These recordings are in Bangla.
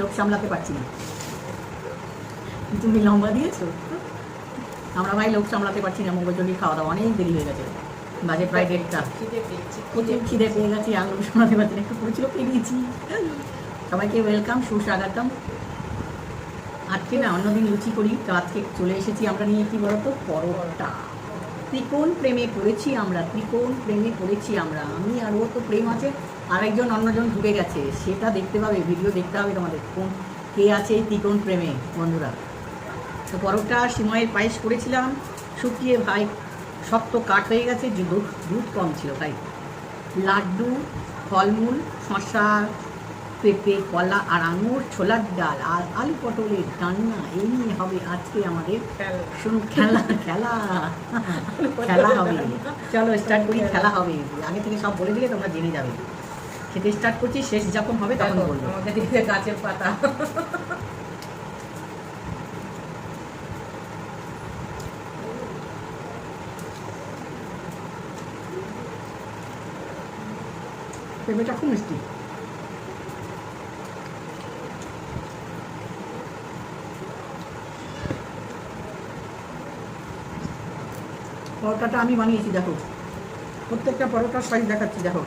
লোক সামলাতে পারছি না। তুমি লম্বা দিয়েছ? আমরা ভাই লোক সামলাতে পারছি না মঙ্গলজনই খাওয়া দাওয়া অনেক দেরি হয়ে গেছে। বাজে প্রায় দেড়টা। প্রচুর খিদে পেয়ে গেছি আর লোক সামলাতে পারছি না একটু প্রচুর পেরিয়েছি সবাইকে ওয়েলকাম সুস্বাগতম। আজকে না অন্যদিন লুচি করি তো আজকে চলে এসেছি আমরা নিয়ে কি বলতো পরোটা। ত্রিকোণ প্রেমে পড়েছি আমরা ত্রিকোণ প্রেমে পড়েছি আমরা। আমি আর ও তো প্রেম আছে। আরেকজন অন্যজন ঢুকে গেছে। সেটা দেখতে পাবে ভিডিও দেখতে হবে তোমাদের। কোন কে আছে এই ত্রিকোণ প্রেমে বন্ধুরা? তো পরোটা সিময়ের পায়েস করেছিলাম। শুকিয়ে ভাই শক্ত কাঠ হয়ে গেছে দুধ দুধ কম ছিল তাই লাড্ডু ফলমূল শশা পেঁপে কলা আর আঙুর ছোলার ডাল আর আলু পটলের ডান্না এই নিয়ে হবে আজকে আমাদের শুনুন খেলা খেলা। খেলা হবে। চলো স্টার্ট করি খেলা হবে। আগে থেকে সব বলে দিলে তোমরা জেনে যাবে। খেতে স্টার্ট করছি শেষ যখন হবে তখন বলব। আমাদের দিকে গাছের পাতা। পেঁপেটা খুব মিষ্টি। পরোটাটা আমি বানিয়েছি দেখো। প্রত্যেকটা পরোটার সাইজ দেখাচ্ছি দেখো।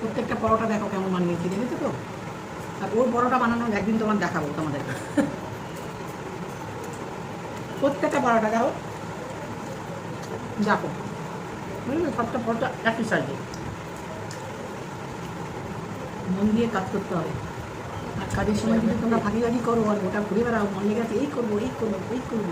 প্রত্যেকটা পরোটা দেখো কেমন বানিয়েছি দেখেছ তো। আর ওর পরোটা বানানো একদিন তোমার দেখাবো তোমাদেরকে। প্রত্যেকটা পরোটা দেখো। দেখো। বুঝলে? সবটা পরোটা একই সাইজে মন দিয়ে কাজ করতে হবে। আর কাজের সময় যদি তোমরা ভাগি ভাগি করো, আর ওটা ঘুরে বেড়াও, মনে গেছে এই করব এই করব এই করব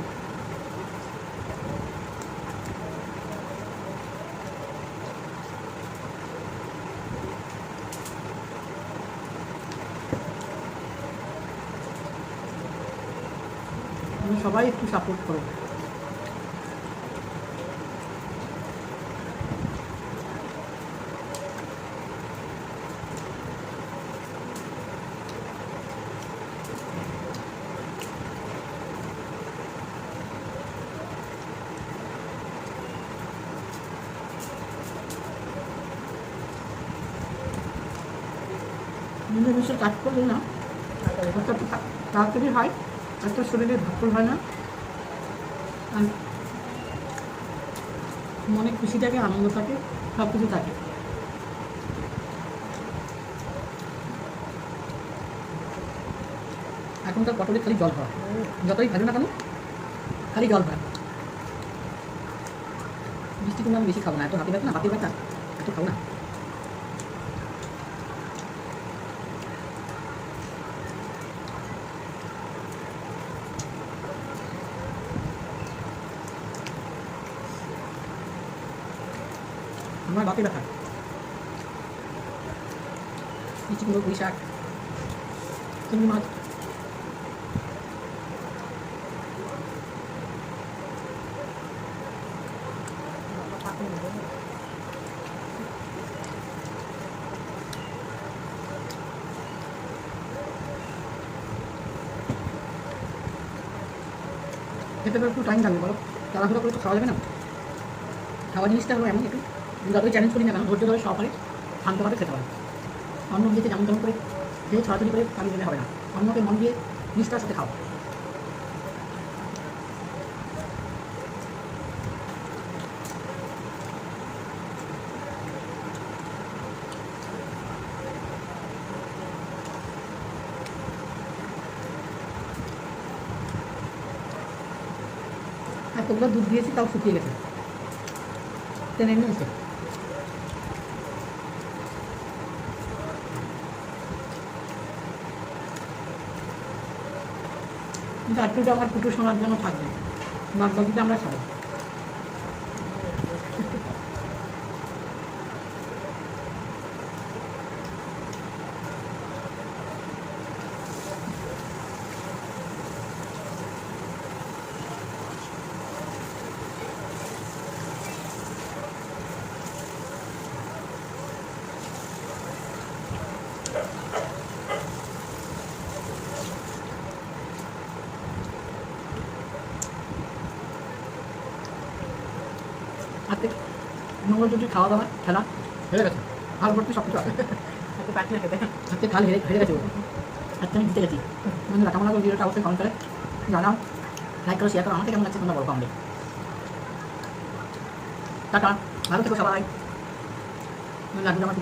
তোমরা সবাই একটু সাপোর্ট করো। কাজ করলে না তাড়াতাড়ি হয়। একটা শরীরে ধকল হয় না? আর মনে খুশি থাকে, আনন্দ থাকে সব কিছু থাকে। এখন এখনকার পটলে খালি জল খাওয়া যতই ভালো না কেন, খালি জল খায় মিষ্টি কিন্তু আমি বেশি খাব না। এত হাতে ব্যথা না হাতে ব্যথা এত খাব না। আমার বাকি ব্যথা। মিষ্টি কুমড়ো চিংড়ি মাছ খেতে তো একটু টাইম লাগবে বলো? তাড়াহুড়ো করে তো খাওয়া যাবে না? খাওয়া জিনিসটা হলো এমন একটু। যতই চ্যালেঞ্জ করি না কেন ধৈর্য ধরে সহকারে শান্তভাবে খেতে হবে। অন্য দিকে যেমন তেমন করে যে ছড়াছড়ি করে পানি দিলে হবে না। অন্যকে মন দিয়ে নিষ্ঠার সাথে খাও। এতগুলো দুধ দিয়েছি, তাও শুকিয়ে গেছে। টেনে নিয়েছে চারটুটা আমার কুটু শোনার জন্য থাকবে বাদ বাকিটা আমরা খাব। হাতে মঙ্গলচুটি খাওয়া দাওয়া খেলা হেরে গেছে। হাল ভর্তি সব কিছু আছে। হাতে। পাখি খাল হেরে হেরে গেছে হাতে আজকে আমি জিতে গেছি। বন্ধুরা কেমন লাগল ভিডিওটা? অবশ্যই কমেন্ট করে জানাও। লাইক করো শেয়ার করো। আমাকে কেমন লাগছে তোমরা বলো কমেন্টে টাটা। ভালো থেকো সবাই। লাড্ডু আমার